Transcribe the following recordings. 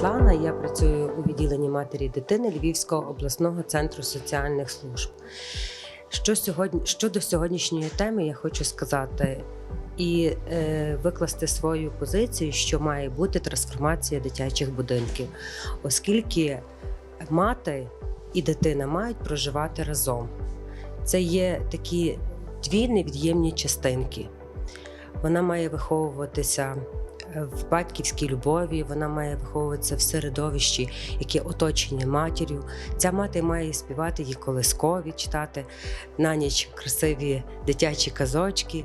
Світлана. Я працюю у відділенні матері дитини Львівського обласного центру соціальних служб. Що сьогодні щодо сьогоднішньої теми, я хочу сказати і е, викласти свою позицію, що має бути трансформація дитячих будинків, оскільки мати і дитина мають проживати разом. Це є такі дві невід'ємні частинки. Вона має виховуватися в батьківській любові, вона має виховуватися в середовищі, яке оточення матір'ю. Ця мати має співати їй колискові, читати на ніч красиві дитячі казочки.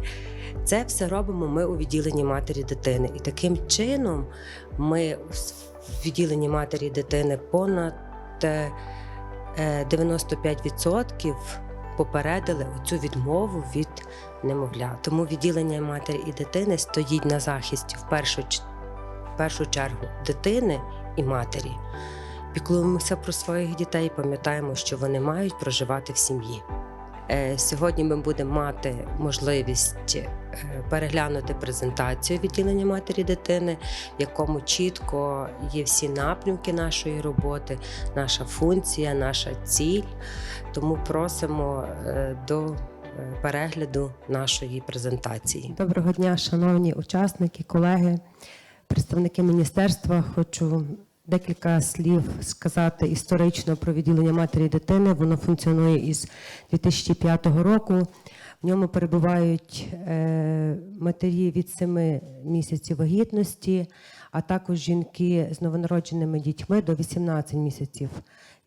Це все робимо ми у відділенні матері дитини. І таким чином ми в відділенні матері дитини понад е, е, 95% попередили цю відмову від немовля. Тому відділення матері і дитини стоїть на захисті в першу, в першу чергу дитини і матері. Піклуємося про своїх дітей, пам'ятаємо, що вони мають проживати в сім'ї. Е, Сьогодні ми будемо мати можливість е, переглянути презентацію відділення матері дитини, в якому чітко є всі напрямки нашої роботи, наша функція, наша ціль. Тому просимо е, до перегляду нашої презентації. Доброго дня, шановні учасники, колеги, представники міністерства. Хочу декілька слів сказати історично про відділення матері і дитини. Воно функціонує із 2005 року. В ньому перебувають е, матері від 7 місяців вагітності, а також жінки з новонародженими дітьми до 18 місяців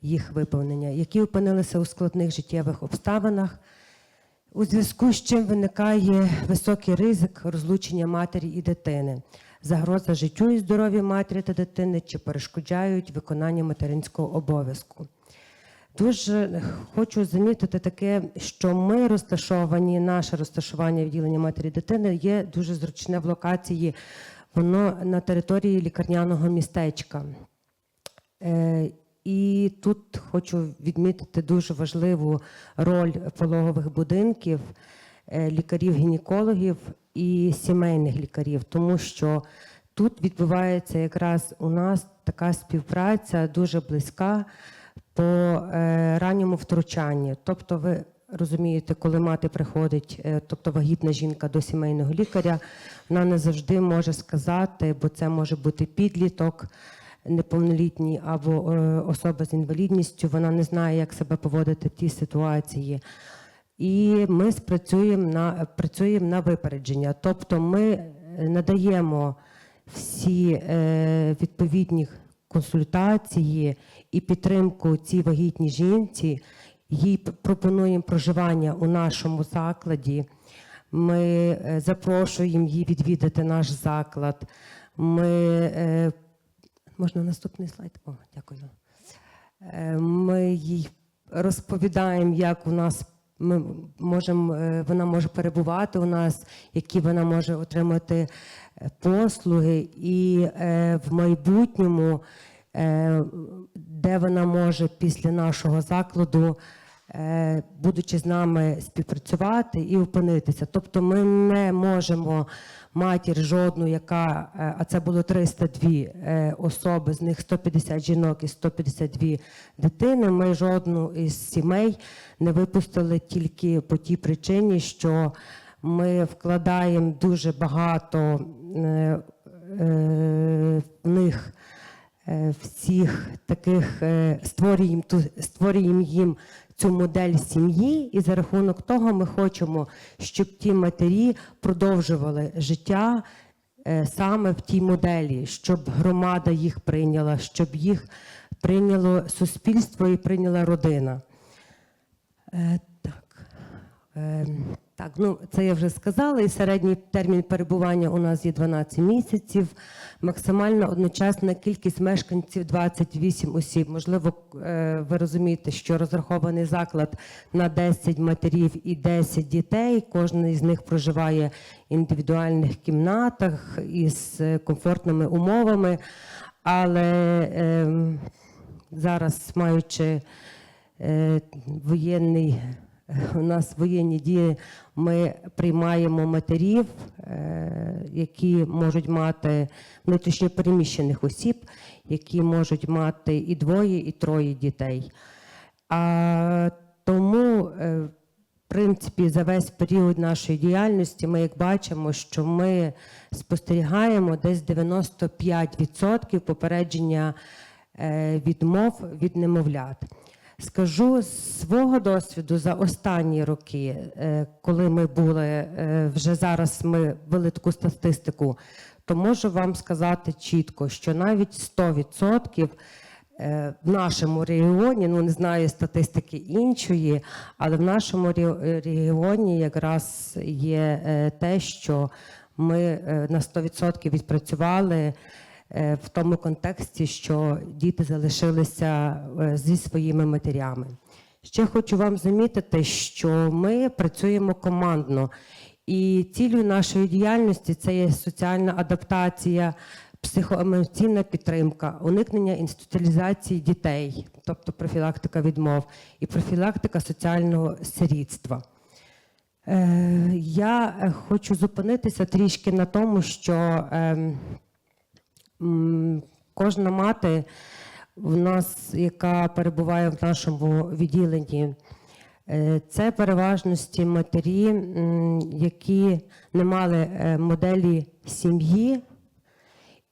їх виповнення, які опинилися у складних життєвих обставинах. У зв'язку з чим виникає високий ризик розлучення матері і дитини, загроза життю і здоров'ю матері та дитини чи перешкоджають виконання материнського обов'язку. Дуже хочу замітити таке, що ми розташовані, наше розташування відділення матері дитини є дуже зручне в локації. Воно на території лікарняного містечка. Е, І тут хочу відмітити дуже важливу роль пологових будинків, лікарів-гінекологів і сімейних лікарів, тому що тут відбувається якраз у нас така співпраця дуже близька по е, ранньому втручанню. Тобто, ви розумієте, коли мати приходить, е, тобто вагітна жінка до сімейного лікаря, вона не завжди може сказати, бо це може бути підліток неповнолітній або е, особа з інвалідністю, вона не знає, як себе поводити в тій ситуації. І ми спрацюємо на працюємо на випередження. Тобто ми е, надаємо всі е, відповідні консультації і підтримку цій вагітній жінці. Їй пропонуємо проживання у нашому закладі. Ми е, запрошуємо її відвідати наш заклад. Ми можна наступний слайд? О, дякую. Ми їй розповідаємо, як у нас ми можемо, е, вона може перебувати у нас, які вона може отримати е, послуги, і е, в майбутньому, де вона може після нашого закладу, будучи з нами співпрацювати і опинитися. Тобто ми не можемо матір жодну, яка, е, а це було 302 е, особи, з них 150 жінок і 152 дитини. Ми жодну із сімей не випустили тільки по тій причині, що ми вкладаємо дуже багато е, е, в них е, всіх таких е, створюємо створюємо їм цю модель сім'ї, і за рахунок того ми хочемо, щоб ті матері продовжували життя е, саме в тій моделі, щоб громада їх прийняла, щоб їх прийняло суспільство і прийняла родина. Е, Так. Е, Так, ну це я вже сказала. І середній термін перебування у нас є 12 місяців. Максимальна одночасна кількість мешканців 28 осіб. Можливо, е, ви розумієте, що розрахований заклад на 10 матерів і 10 дітей. Кожен із них проживає в індивідуальних кімнатах із е, комфортними умовами. Але ем, зараз, маючи е, воєнний у нас воєнні дії, ми приймаємо матерів, е, які можуть мати внутрішньо переміщених осіб, які можуть мати і двоє, і троє дітей. А тому, е, в принципі, за весь період нашої діяльності ми як бачимо, що ми спостерігаємо десь 95% попередження е, відмов від немовлят. Скажу з свого досвіду за останні роки, е, коли ми були е, вже зараз, ми вели таку статистику, то можу вам сказати чітко, що навіть 100% е, в нашому регіоні, ну не знаю статистики іншої, але в нашому ре- регіоні якраз є те, що ми на 100% відпрацювали в тому контексті, що діти залишилися е, зі своїми матерями. Ще хочу вам замітити, що ми працюємо командно, і цілею нашої діяльності це є соціальна адаптація, психоемоційна підтримка, уникнення інституалізації дітей, тобто профілактика відмов, і профілактика соціального сирітства. Е, Я е, хочу зупинитися трішки на тому, що ем, кожна мати в нас, яка перебуває в нашому відділенні, е, це переважності матері, які не мали е, моделі сім'ї,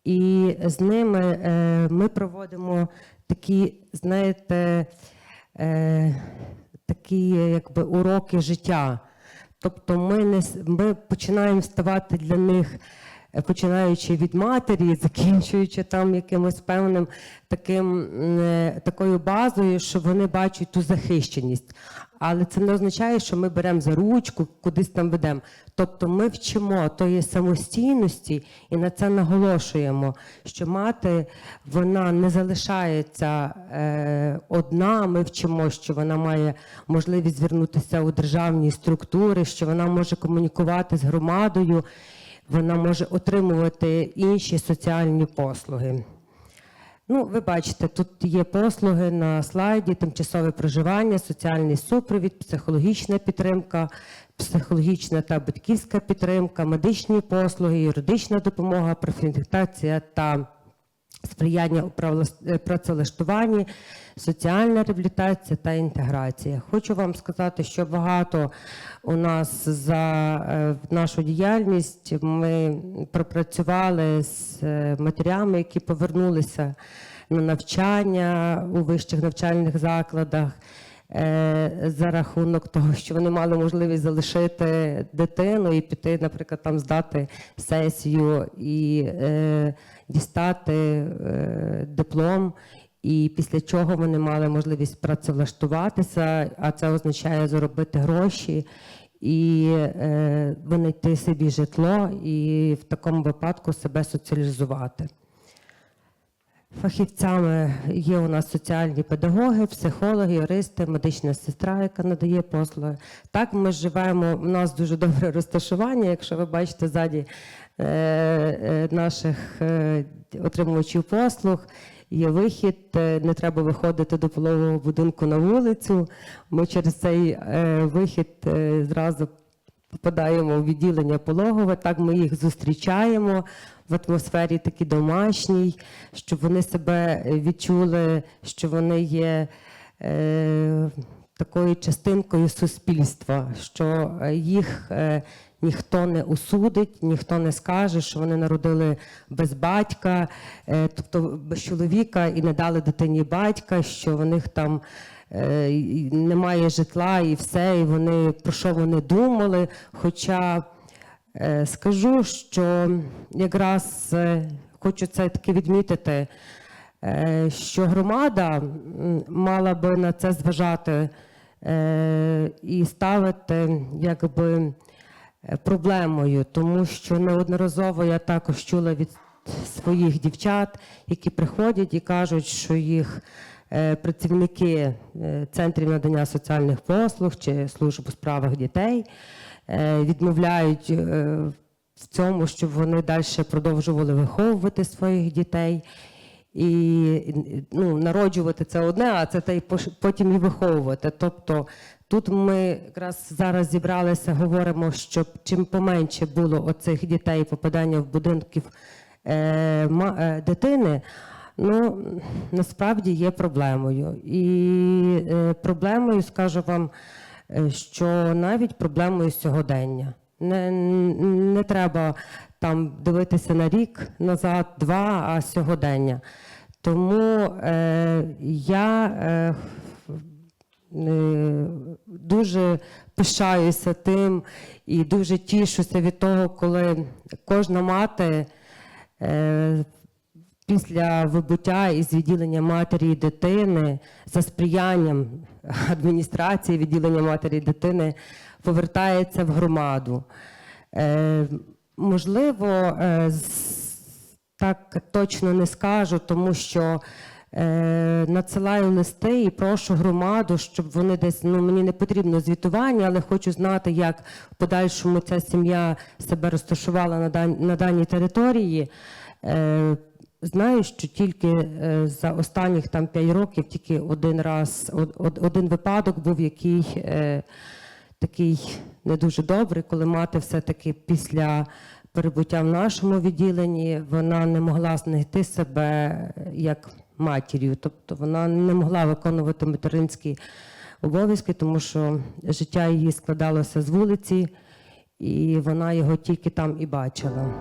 і з ними е, ми проводимо такі, знаєте, такі якби уроки життя. Тобто ми, не, ми починаємо ставати для них, починаючи від матері, закінчуючи там якимось певним таким, е, такою базою, що вони бачать ту захищеність. Але це не означає, що ми беремо за ручку, кудись там ведемо. Тобто ми вчимо тої самостійності і на це наголошуємо, що мати вона не залишається е, одна. Ми вчимо, що вона має можливість звернутися у державні структури, що вона може комунікувати з громадою, вона може отримувати інші соціальні послуги. Ну, ви бачите, тут є послуги на слайді: тимчасове проживання, соціальний супровід, психологічна підтримка, психологічна та батьківська підтримка, медичні послуги, юридична допомога, профілактація та сприяння у е, працевлаштуванні, соціальна реабілітація та інтеграція. Хочу вам сказати, що багато у нас за е, нашу діяльність ми пропрацювали з е, матерями, які повернулися на навчання у вищих навчальних закладах. Е, За рахунок того, що вони мали можливість залишити дитину і піти, наприклад, там здати сесію і е, дістати е, диплом, і після чого вони мали можливість працевлаштуватися, а це означає заробити гроші і е, винайти собі житло, і в такому випадку себе соціалізувати. Фахівцями є у нас соціальні педагоги, психологи, юристи, медична сестра, яка надає послуги. Так, ми живемо. У нас дуже добре розташування. Якщо ви бачите ззаді е, е, наших е, отримувачів послуг, є вихід, не треба виходити до пологового будинку на вулицю. Ми через цей вихід зразу попадаємо в відділення пологове, так ми їх зустрічаємо в атмосфері такій домашній, щоб вони себе відчули, що вони є е, такою частинкою суспільства, що е, їх е, ніхто не осудить, ніхто не скаже, що вони народили без батька, е, тобто без чоловіка і не дали дитині батька, що в них там е, немає житла і все, і вони про що вони думали. Хоча е, скажу, що якраз хочу це таки відмітити, що громада мала би на це зважати і ставити якби проблемою, тому що неодноразово я також чула від своїх дівчат, які приходять і кажуть, що їх е, працівники е, центрів надання соціальних послуг чи служб у справах дітей е, відмовляють е, в цьому, щоб вони далі продовжували виховувати своїх дітей. І ну, народжувати це одне, а це та й потім і виховувати. Тобто тут ми якраз зараз зібралися, говоримо, щоб чим поменше було оцих дітей попадання в будинків е, е, дитини. Ну насправді є проблемою. І е, проблемою скажу вам, е, що навіть проблемою сьогодення. Не, не треба там дивитися на рік назад, два, а сьогодення. Тому е, я е, е, дуже пишаюся тим і дуже тішуся від того, коли кожна мати е, після вибуття із відділення матері і дитини за сприянням адміністрації відділення матері і дитини повертається в громаду. Е, можливо, е, так точно не скажу, тому що е, надсилаю листи і прошу громаду, щоб вони десь ну мені не потрібно звітування, але хочу знати, як в подальшому ця сім'я себе розташувала на, дан, на даній території. Е, Знаю, що тільки е, за останніх там 5 років тільки один раз, од- од- один випадок був, який е, такий не дуже добрий, коли мати все-таки після перебуття в нашому відділенні вона не могла знайти себе як матір'ю, тобто вона не могла виконувати материнські обов'язки, тому що життя її складалося з вулиці, і вона його тільки там і бачила.